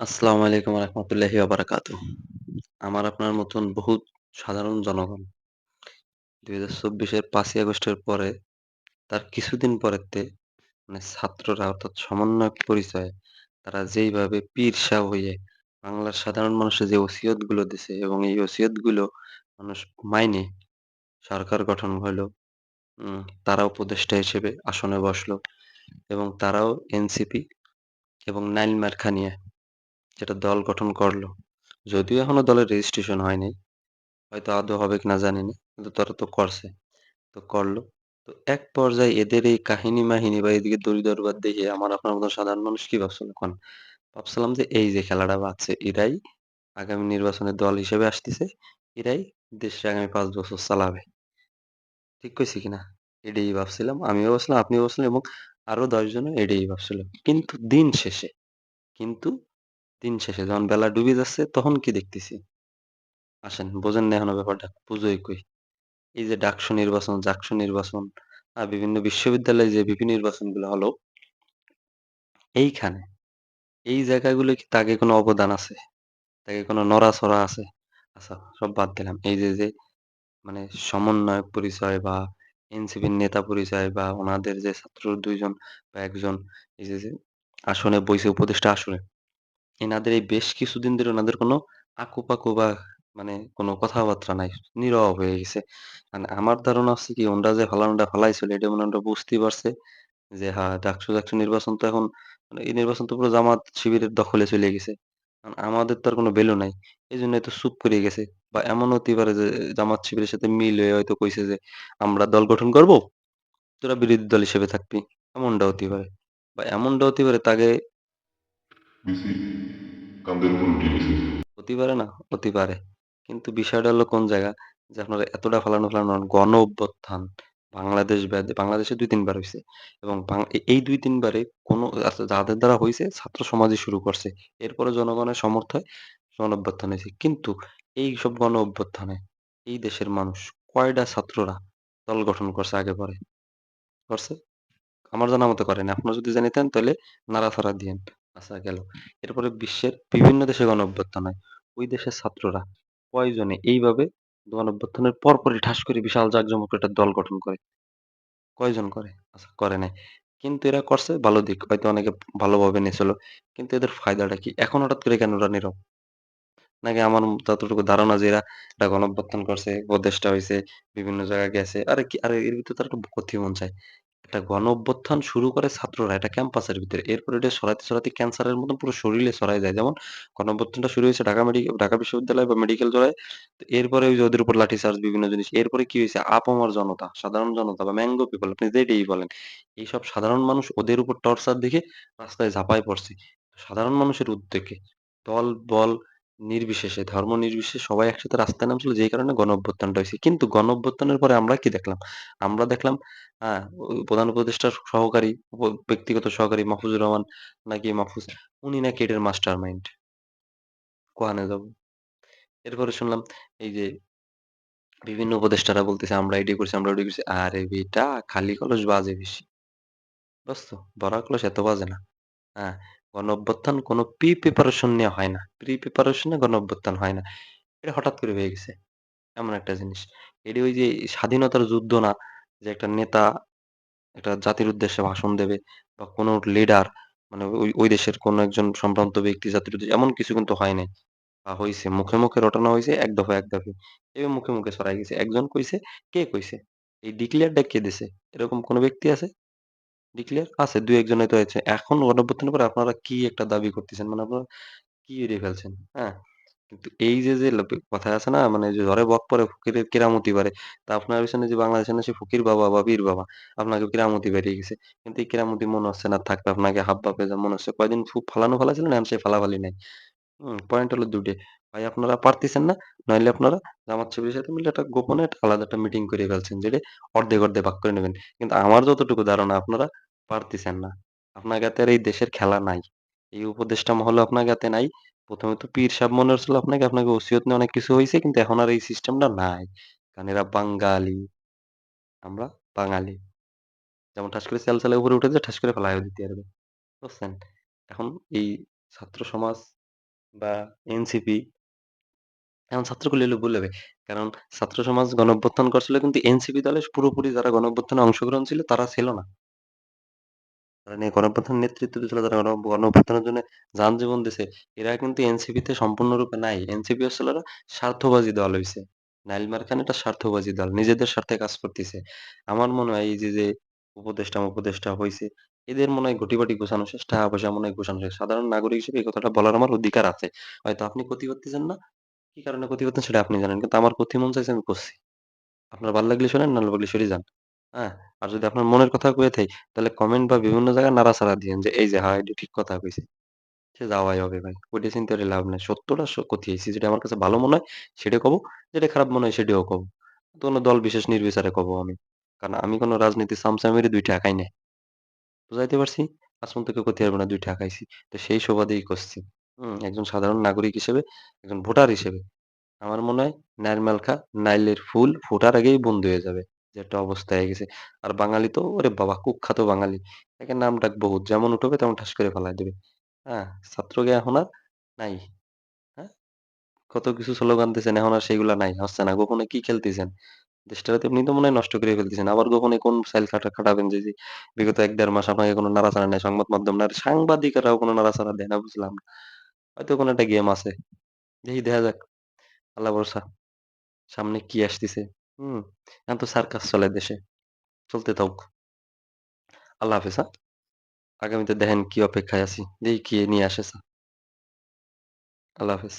আসসালামু আলাইকুম রহমতুল্লাহি ওয়াবারাকাতুহ। আমার আপনার মতন বহুত সাধারণ জনগণ ২০২৪ এর ৫ই আগস্টের পরে, তার কিছুদিন পরেতে মানে ছাত্ররা অর্থাৎ সমন্বয়ক পরিচয়ে তারা যেইভাবে পীর-সাহ হয়ে বাংলার সাধারণ মানুষের যে ওসিয়তগুলো দিছে এবং এই ওসিয়তগুলো মানুষ মাইনে সরকার গঠন হইল। উম, তারা উপদেষ্টা হিসেবে আসনে বসল এবং তারাও এনসিপি এবং নাইল মার্কা নিয়ে যেটা দল গঠন করল। যদিও এখনও দলের রেজিস্ট্রেশন হয় নাই। হয়তো আদৌ হবে কিনা জানি না। কিন্তু তারা তো করছে। তো করল। তো এক পর্যায়ে এদের এই কাহিনী-মাহিনী বা এদিকে দড়ি-দরবাদ দেখে আমার আপনার মতো সাধারণ মানুষ কি ভাবছিল এখন? ভাবছিলাম যে এই যে খেলাটা বাধছে এরাই আগামী নির্বাচনে দল হিসেবে আসতেছে। এরাই দেশকে আগামী পাঁচ বছর চালাবে। ঠিক কইছি কিনা? এটাই ভাবছিলাম। আমিও ভাবছিলাম, আপনিও ভাবছিলেন এবং আরও ১০ জনও এটাই ভাবছিল। কিন্তু দিন শেষে, কিন্তু দিন শেষে যখন বেলা ডুবে যাচ্ছে তখন কি দেখতেছি? আসেন বোঝেন না এখনও ব্যাপারটা। বুঝোই কই। এই যে ডাকসু নির্বাচন, জাকসু নির্বাচন, আর বিভিন্ন বিশ্ববিদ্যালয়ে যে বিপি নির্বাচনগুলো হলো, এইখানে, এই জায়গাগুলো কি তাকে কোনো অবদান আছে? তাকে কোনো নড়াচড়া আছে? আচ্ছা সব বাদ দিলাম। এই যে, যে মানে সমন্বয়ক পরিচয় বা এনসিপির নেতা পরিচয় বা ওনাদের যে ছাত্র দুইজন বা একজন এই যে আসনে বইছে উপদেষ্টা আসনে, এনাদের এই বেশ কিছুদিন ধরে ওনাদের কোনো আকুপাকু বা মানে কোনো কথাবার্তা নাই। নীরব হয়ে গেছে। মানে আমার ধারণা হচ্ছে কি ওনরা যে ফলানোটা ফলাইছিল এটা মনে ওনরা বুঝতেই পারছে যে হ্যাঁ, ডাকসু, ডাকসু নির্বাচন তো এখন মানে এই নির্বাচন তো পুরো জামাত শিবিরের দখলে চলে গেছে। আমাদের তো আর কোনো ভ্যালু নাই। এজন্যই তো চুপ করে গেছে। বা এমন হতে পারে যে জামাত শিবিরের সাথে মিল হয়ে হয়তো কইছে যে, "আমরা দল গঠন করব, তোরা বিরোধী দল হিসেবে থাকবি।" এমনটা হতে পারে। বা এমনটা হতে পারে তাকে উঠিয়ে হতে পারে না? হতে পারে। কিন্তু বিষয়টা হলো কোন জায়গা? যে আপনারা এতটা ফালানো, ফালানো গণ অভ্যুত্থান বাংলাদেশ বাংলাদেশে ২-৩ বার হইছে। এবং এই ২-৩ বারে কোন আচ্ছা যাদের দ্বারা হইছে ছাত্র সমাজই শুরু করছে। এরপরে জনগণের সমর্থয় গণ অভ্যুত্থান হয়েছে কিন্তু এইসব গণ অভ্যুত্থানে এই দেশের মানুষ কয়টা ছাত্ররা দল গঠন করছে আগে পরে? করছে? আমার জানা মতে করেনি। আপনারা যদি জানিতেন তাহলে নাড়াচাড়া দিয়েন। আচ্ছা গেল। এরপরে বিশ্বের বিভিন্ন দেশে গণঅভ্যুত্থান হয়। ওই দেশের ছাত্ররা কয়জনে এইভাবে গণঅভ্যুত্থানের পরপরই ঠাস করে বিশাল জাঁকজমক একটা দল গঠন করে? কয়জন করে? আচ্ছা করে নাই। কিন্তু এরা করছে ভালো দিক। হয়তো অনেকে ভালোভাবে নিয়েছিল। কিন্তু এদের ফায়দাটা কি? এখন হঠাৎ করে কেন ওরা নীরব? নাকি আমার যতটুকু ধারণা যে এরা একটা গণঅভ্যুত্থান করছে, উপদেষ্টা হয়েছে বিভিন্ন জায়গায় গেছে। আরে কি আরে এর ভিতরে তো একটা করতে মন চায়। একটা গণ অভ্যুত্থান শুরু করে ছাত্ররা এটা ক্যাম্পাসের ভিতরে। এরপরে এটা ছড়াইতে, ছড়াইতে ক্যান্সারের মতন পুরো শরীরে ছড়ায় যায়। যেমন গণ অভ্যুত্থানটা শুরু হয়েছে ঢাকা মেডি ঢাকা বিশ্ববিদ্যালয় বা মেডিকেল জোড়ায়। এরপরে ওই ওদের উপর লাঠিচার্জ বিভিন্ন জিনিস। এরপরে কি হইছে? আপামর জনতা, সাধারণ জনতা বা ম্যাংগো পিপল আপনি যেটাই বলেন। এইসব সাধারণ মানুষ ওদের উপর টর্চার দেখে রাস্তায় ঝাঁপায় পড়ছে। সাধারণ মানুষের উদ্যোগে দল, বল নির্বিশেষে, ধর্ম নির্বিশেষে সবাই একসাথে রাস্তায় নামছিল যেই কারণে গণ অভ্যুত্থানটা হইছে। কিন্তু গণ অভ্যুত্থানের পরে আমরা কি দেখলাম? আমরা দেখলাম হ্যাঁ, প্রধান উপদেষ্টার সহকারী, ব্যক্তিগত সহকারী মাহফুজুর রহমান নাকি মাহফুজ, উনি নাকি এটার মাস্টার মাইন্ড। কোহানে যাব? এরপরে শুনলাম এই যে বিভিন্ন উপদেষ্টারা বলতেছে আমরা এটি করছি, আমরা ওটি করছি। আরে বেটা খালি কলস বাজে বেশি। বুঝছ? ভরা কলস এত বাজে না। হ্যাঁ, গণ অভ্যুত্থান কোনো প্রি প্রিপারেশন নিয়ে হয় না। প্রি প্রিপারেশন গণ অভ্যুত্থান হয় না। এটা হঠাৎ করে হয়ে গেছে। এমন একটা জিনিস। এটি ওই যে স্বাধীনতার যুদ্ধ না যে একটা নেতা একটা জাতির উদ্দেশ্যে ভাষণ দেবে বা কোনো লিডার মানে ওই ওই দেশের কোনো একজন সম্ভ্রান্ত ব্যক্তি জাতির উদ্দেশ্যে এমন কিছু কিন্তু হয় নাই। বা হয়েছে মুখে, মুখে রটানো হয়েছে এক দফা, এক দফে এভাবে মুখে, মুখে ছড়াই গেছে। একজন কইছে, কে কইছে? এই ডিক্লেয়ারটা কে দিছে? এরকম কোন ব্যক্তি আছে? ডিক্লেয়ার? আছে ২-১ জন হয়তো আছে। এখন গণঅভ্যুত্থানের পরে আপনারা কি একটা দাবি করতেছেন? মানে আপনারা কি এড়িয়ে ফেলছেন? হ্যাঁ? কিন্তু এই যে, যে কথায় আছে না? মানে যে ঝড়ে বক পড়ে ফকিরের কেরামতি বাড়ে। তা আপনার পিছনে যে বাংলাদেশের না সে ফকির বাবা বা বীর বাবা আপনাকে কেরামতি বেরিয়ে গেছে। কিন্তু এই কেরামতি মনে হচ্ছে না থাকবে আপনাকে হাব ভাবে যা মনে হচ্ছে কয়দিন খুব ফালানো ফালাইছিলেন এখন সেই ফালাফালি নাই। হুম? পয়েন্ট হলো ২ ভাই আপনারা পারতেছেন না, নইলে আপনারা জামাত শিবিরের সাথে মিলে একটা গোপনে আলাদা একটা মিটিং করে ফেলছেন। যেটা অর্ধেক, অর্ধেক ভাগ করে নেবেন। কিন্তু আমার যতটুকু ধারণা আপনারা পারতেছেন না। আপনার হাতে আর এই দেশের খেলা নাই। এই উপদেষ্টা মহলও আপনার হাতে নাই। ১ম এ তো পীর সাহেব মনে হচ্ছিল আপনাকে, আপনাকে ওসিয়ত নিয়ে অনেক কিছু হইছে। কিন্তু এখন আর এই সিস্টেমটা নাই। কারণ এরা বাঙালি, আমরা বাঙালি। যেমন ঠাস করে সেলসালে উপরে উঠে যায়, ঠাস করে ফেলাইয়া দিতে পারবে। বুঝছেন? এখন এই ছাত্র সমাজ বা এনসিপি এখন ছাত্রগুলো হবে। কারণ ছাত্র সমাজ গণঅভ্যুত্থান করছিল কিন্তু এনসিপি দলের পুরোপুরি যারা গণঅভ্যুত্থানে অংশগ্রহণ ছিল তারা ছিল না। যারা নিয়ে গণঅভ্যুত্থানের নেতৃত্ব দিয়েছিল, যারা গণ গণঅভ্যুত্থানের জন্য যান জীবন দিছে, এরা কিন্তু এনসিপিতে সম্পূর্ণরূপে নাই। এনসিপি হচ্ছে হলো স্বার্থবাদী দল হইছে। নাইল মার্কান এটা স্বার্থবাদী দল। নিজেদের স্বার্থে কাজ করতেছে আমার মনে হয় এই যে, যে উপদেষ্টা উপদেষ্টা হইছে, এদের মনে হয় ঘটি-বাটি গোছানো শেষ, টাকা-পয়সা মনে হয় গোছানো শেষ। সাধারণ নাগরিক হিসেবে এই কথাটা বলার আমার অধিকার আছে। হয়তো আপনি ক্ষতি করতেছেন না, কি কারণে ক্ষতি করতেছেন সেটা আপনি জানেন। কিন্তু আমার করতে মন চাইছে আমি করছি। আপনার ভালো লাগলে শোনেন, না লাগলে সরে যান। হ্যাঁ? আর যদি আপনার মনের কথা কয়ে থাকি, তাহলে কমেন্ট বা বিভিন্ন জায়গায় নাড়াচাড়া দিয়েন যে, এই যে হ্যাঁ, এটা ঠিক কথা কইছে। সে যাওয়াই হবে ভাই। ওইটা চিন্তা করে লাভ নাই। সত্যটা স কথিয়েছি। যেটা আমার কাছে ভালো মনে হয় সেটা কবো। যেটা খারাপ মনে হয় সেটাও কবো। কোনো দল বিশেষ নির্বিচারে কবো আমি। কারণ আমি কোনো রাজনীতি চামচামেরই ২ টা খাই নাই। বুঝাইতে পারছি? পর্যন্ত কেউ করতে পারবে না ২ টা খাইছি। তো সেই সুবাদেই করছি। হুম? একজন সাধারণ নাগরিক হিসেবে, একজন ভোটার হিসেবে আমার মনে হয় নাইরমাল খা, নাইলের ফুল ফোটার আগেই বন্ধ হয়ে যাবে। যে একটা অবস্থা হয়ে গেছে। আর বাঙালি তো ওরে বাবা! কুখ্যাত বাঙালি। একে নাম ডাক বহুত। যেমন উঠবে তেমন ঠাস করে ফালায় দিবে। হ্যাঁ? ছাত্রকে এখন আর নাই। হ্যাঁ? কত কিছু স্লোগান দিছেন এখন আর সেগুলা নাই। হচ্ছে না। গোপনে কি খেলতেছেন? দেশটারে তো এমনি তো মনে হয় নষ্ট করে ফেলতেছেন। আবার গোপনে কোন ফাইল খাটা খাটাবেন যে, বিগত ১-১.৫ মাস আপনাকে কোন নাড়াচাড়া নাই। সংবাদ মাধ্যম না সাংবাদিকেরাও কোন নাড়াচাড়া দেয় না বুঝলাম না। হয়তো কোনো একটা গেম আছে। দেখি দেখা যাক। আল্লাহ ভরসা। সামনে কি আসতিছে। হুম? এখন তো সার্কাস চলে দেশে। চলতে থাকুক। আল্লাহ হাফেজ, হ্যাঁ? আগামীতে দেখেন কি অপেক্ষায় আছি। দেখি কি নিয়ে আসে। আল্লাহ হাফেজ।